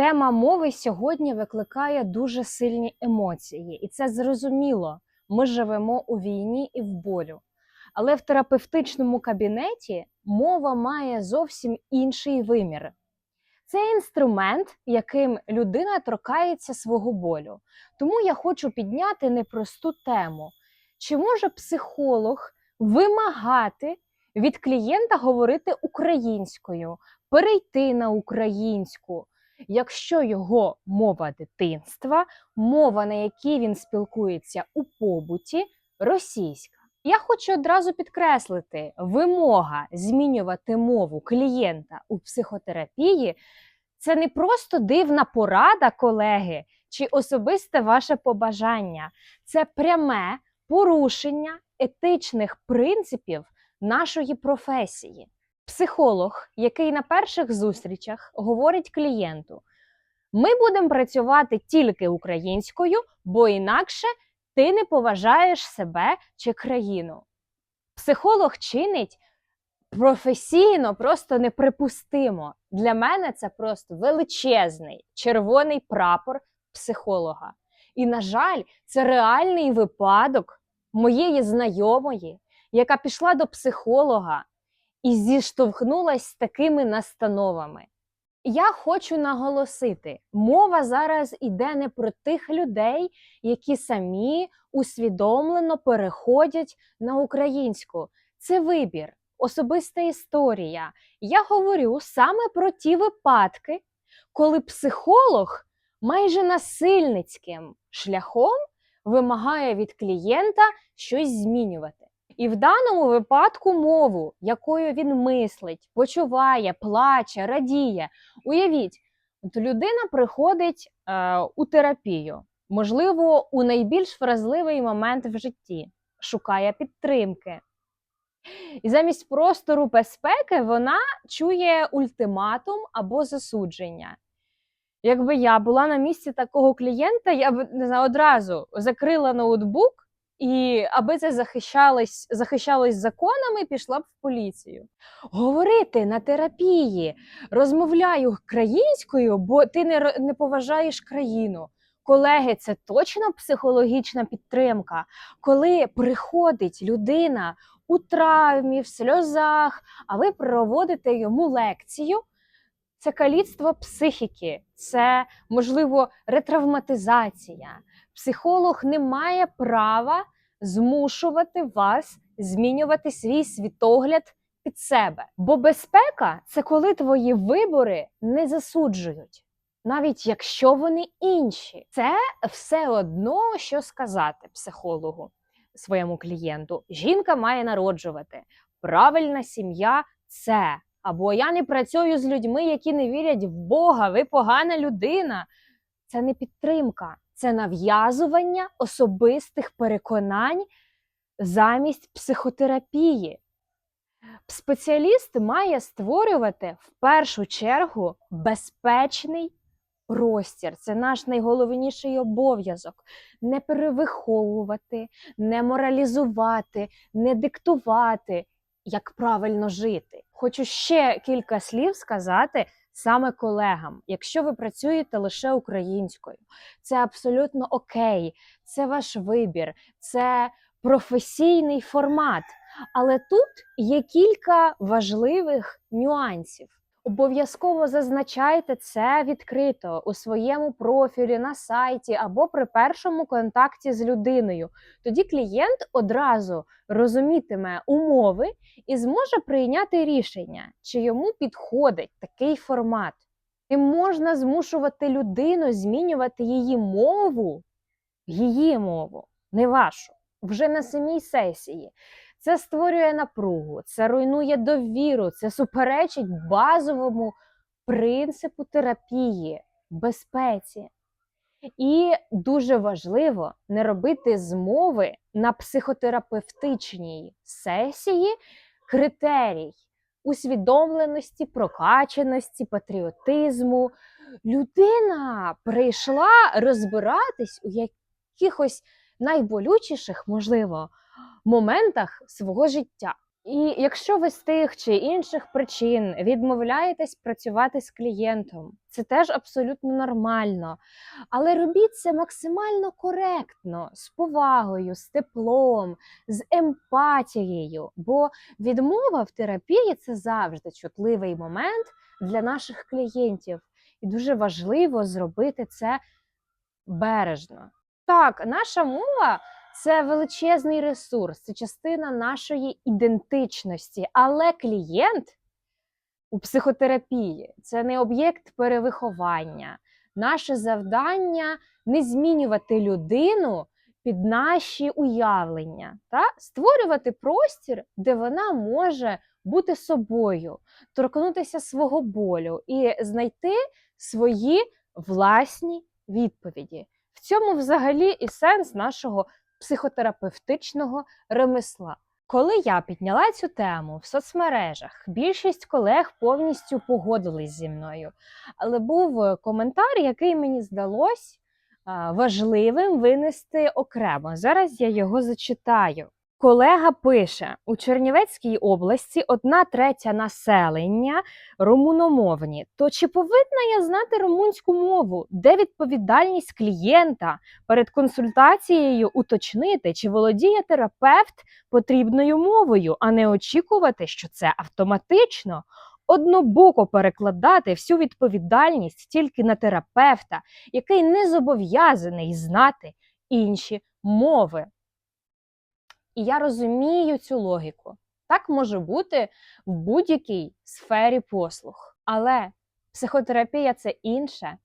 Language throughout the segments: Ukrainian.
Тема мови сьогодні викликає дуже сильні емоції, і це зрозуміло. Ми живемо у війні і в болю. Але в терапевтичному кабінеті мова має зовсім інший вимір. Це інструмент, яким людина торкається свого болю. Тому я хочу підняти непросту тему: чи може психолог вимагати від клієнта говорити українською, перейти на українську? Якщо його мова дитинства, мова, на якій він спілкується у побуті, російська. Я хочу одразу підкреслити, вимога змінювати мову клієнта у психотерапії це не просто дивна порада, колеги, чи особисте ваше побажання, це пряме порушення етичних принципів нашої професії. Психолог, який на перших зустрічах говорить клієнту: ми будемо працювати тільки українською, бо інакше ти не поважаєш себе чи країну. Психолог чинить професійно, просто неприпустимо. Для мене це просто величезний червоний прапор психолога. І, на жаль, це реальний випадок моєї знайомої, яка пішла до психолога і зіштовхнулась з такими настановами. Я хочу наголосити, мова зараз іде не про тих людей, які самі усвідомлено переходять на українську. Це вибір, особиста історія. Я говорю саме про ті випадки, коли психолог майже насильницьким шляхом вимагає від клієнта щось змінювати. І в даному випадку мову, якою він мислить, почуває, плаче, радіє. Уявіть, от людина приходить е, у терапію, можливо, у найбільш вразливий момент в житті, шукає підтримки. І замість простору безпеки вона чує ультиматум або засудження. Якби я була на місці такого клієнта, я б не знаю, одразу закрила ноутбук. І аби це захищалось, захищалось законами, пішла б в поліцію. Говорити на терапії, розмовляю українською, бо ти не, не поважаєш країну. Колеги, це точно психологічна підтримка, коли приходить людина у травмі, в сльозах, а ви проводите йому лекцію. Це каліцтво психіки, це можливо ретравматизація. Психолог не має права змушувати вас змінювати свій світогляд під себе. Бо безпека це коли твої вибори не засуджують, навіть якщо вони інші. Це все одно, що сказати психологу своєму клієнту. Жінка має народжувати. Правильна сім'я це. Або я не працюю з людьми, які не вірять в Бога, ви погана людина. Це не підтримка, це нав'язування особистих переконань замість психотерапії. Спеціаліст має створювати в першу чергу безпечний простір. Це наш найголовніший обов'язок. Не перевиховувати, не моралізувати, не диктувати, як правильно жити. Хочу ще кілька слів сказати саме колегам. Якщо ви працюєте лише українською, це абсолютно окей, це ваш вибір, це професійний формат. Але тут є кілька важливих нюансів. Обов'язково зазначайте це відкрито у своєму профілі на сайті або при першому контакті з людиною. Тоді клієнт одразу розумітиме умови і зможе прийняти рішення, чи йому підходить такий формат. Не можна змушувати людину змінювати її мову, її мову, не вашу, вже на самій сесії. Це створює напругу, це руйнує довіру, це суперечить базовому принципу терапії, безпеці. І дуже важливо не робити змови на психотерапевтичній сесії критерій усвідомленості, прокачаності, патріотизму. Людина прийшла розбиратись у якихось найболючіших, можливо, моментах свого життя. І якщо ви з тих чи інших причин відмовляєтесь працювати з клієнтом, це теж абсолютно нормально. Але робіть це максимально коректно, з повагою, з теплом, з емпатією. Бо відмова в терапії це завжди чутливий момент для наших клієнтів. І дуже важливо зробити це бережно. Так, наша мова це величезний ресурс, це частина нашої ідентичності. Але клієнт у психотерапії це не об'єкт перевиховання. Наше завдання не змінювати людину під наші уявлення, та створювати простір, де вона може бути собою, торкнутися свого болю і знайти свої власні відповіді. В цьому взагалі і сенс нашого психотерапевтичного ремесла. Коли я підняла цю тему в соцмережах, більшість колег повністю погодились зі мною. Але був коментар, який мені здалось важливим винести окремо. Зараз я його зачитаю. Колега пише: у Чернівецькій області одна третя населення румуномовні. То чи повинна я знати румунську мову? Де відповідальність клієнта перед консультацією уточнити, чи володіє терапевт потрібною мовою, а не очікувати, що це автоматично. Однобоко перекладати всю відповідальність тільки на терапевта, який не зобов'язаний знати інші мови. І я розумію цю логіку. Так може бути в будь-якій сфері послуг. Але психотерапія це інше.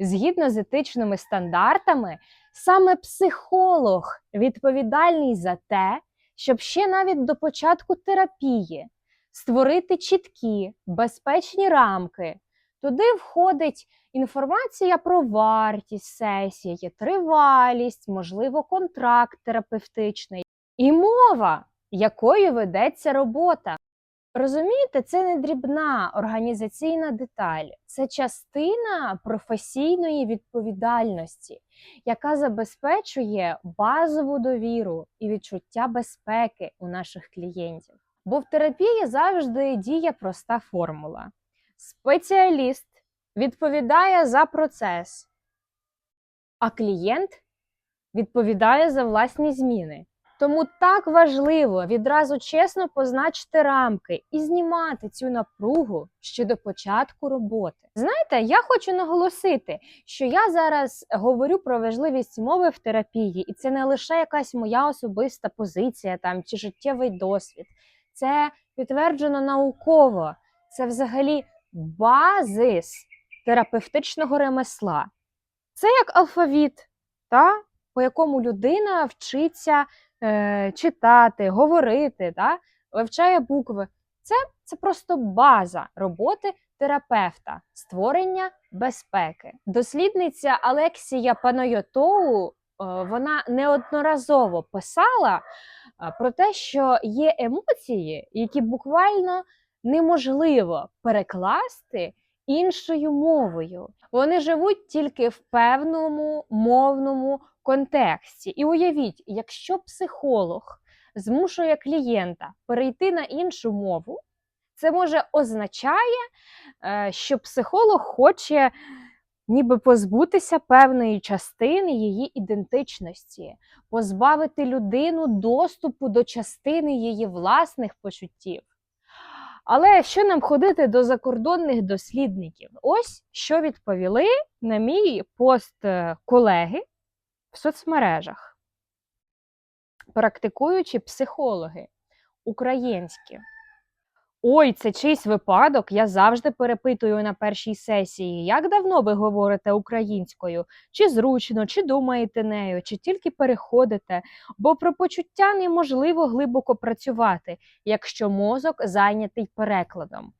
Згідно з етичними стандартами, саме психолог відповідальний за те, щоб ще навіть до початку терапії створити чіткі, безпечні рамки. Туди входить інформація про вартість сесії, тривалість, можливо, контракт терапевтичний і мова, якою ведеться робота. Розумієте, це не дрібна організаційна деталь, це частина професійної відповідальності, яка забезпечує базову довіру і відчуття безпеки у наших клієнтів. Бо в терапії завжди діє проста формула: спеціаліст відповідає за процес, а клієнт відповідає за власні зміни. Тому так важливо відразу чесно позначити рамки і знімати цю напругу ще до початку роботи. Знаєте, я хочу наголосити, що я зараз говорю про важливість мови в терапії, і це не лише якась моя особиста позиція там чи життєвий досвід. Це підтверджено науково. Це взагалі базис терапевтичного ремесла. Це як алфавіт, та, по якому людина вчиться е, читати, говорити, та, вивчає букви. Це, це просто база роботи терапевта, створення безпеки. Дослідниця Алексія Панойотоу е, вона неодноразово писала е, про те, що є емоції, які буквально неможливо перекласти іншою мовою. Вони живуть тільки в певному мовному контексті. І уявіть, якщо психолог змушує клієнта перейти на іншу мову, це може означає, е, що психолог хоче ніби позбутися певної частини її ідентичності, позбавити людину доступу до частини її власних почуттів. Але що нам ходити до закордонних дослідників? Ось що відповіли на мій пост е, колеги в соцмережах, практикуючі психологи українські. Ой, це чийсь випадок. Я завжди перепитую на першій сесії, як давно ви говорите українською, чи зручно, чи думаєте нею, чи тільки переходите, бо про почуття неможливо глибоко працювати, якщо мозок зайнятий перекладом.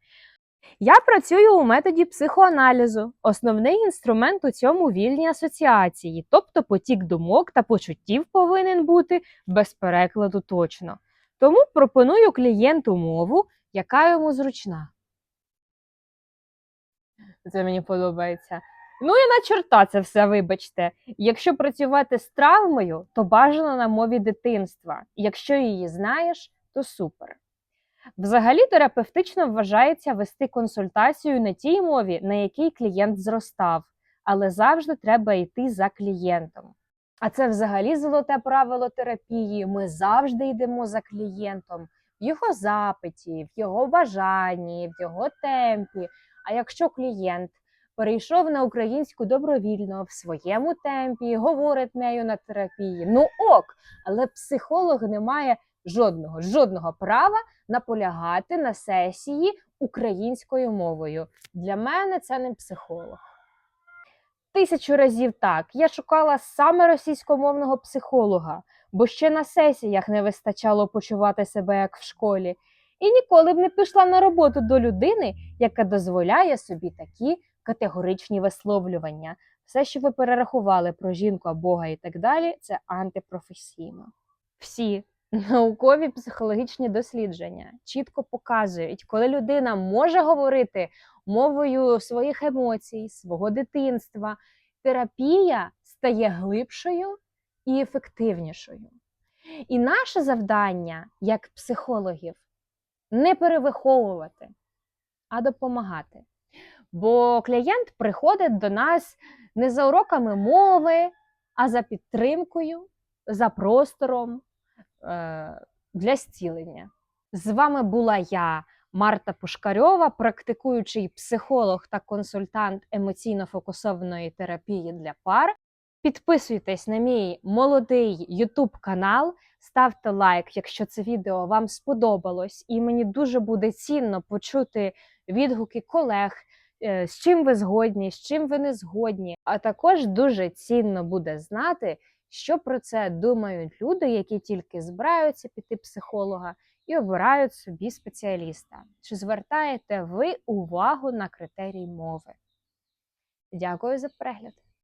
Я працюю у методі психоаналізу. Основний інструмент у цьому вільні асоціації, тобто потік думок та почуттів повинен бути без перекладу точно. Тому пропоную клієнту мову, яка йому зручна. Це мені подобається. Ну і на чорта це все, вибачте. Якщо працювати з травмою, то бажано на мові дитинства. Якщо її знаєш, то супер. Взагалі, терапевтично вважається вести консультацію на тій мові, на якій клієнт зростав, але завжди треба йти за клієнтом. А це взагалі золоте правило терапії. Ми завжди йдемо за клієнтом в його запиті, в його бажанні, в його темпі. А якщо клієнт перейшов на українську добровільно в своєму темпі, говорить нею на терапії, ну ок, але психолог не має жодного жодного права наполягати на сесії українською мовою. Для мене це не психолог. Тисячу разів так. Я шукала саме російськомовного психолога, бо ще на сесіях не вистачало почувати себе як в школі. І ніколи б не пішла на роботу до людини, яка дозволяє собі такі категоричні висловлювання. Все, що ви перерахували про жінку, Бога і так далі, це антипрофесійно. Всі наукові психологічні дослідження чітко показують, коли людина може говорити мовою своїх емоцій, свого дитинства, терапія стає глибшою і ефективнішою. І наше завдання як психологів не перевиховувати, а допомагати. Бо клієнт приходить до нас не за уроками мови, а за підтримкою, за простором для зцілення. З вами була я, Марта Пушкарьова, практикуючий психолог та консультант емоційно-фокусованої терапії для пар. Підписуйтесь на мій молодий YouTube канал, ставте лайк, якщо це відео вам сподобалось, і мені дуже буде цінно почути відгуки колег, е, з чим ви згодні, з чим ви не згодні. А також дуже цінно буде знати, що про це думають люди, які тільки збираються піти психолога і обирають собі спеціаліста. Чи звертаєте ви увагу на критерій мови? Дякую за перегляд!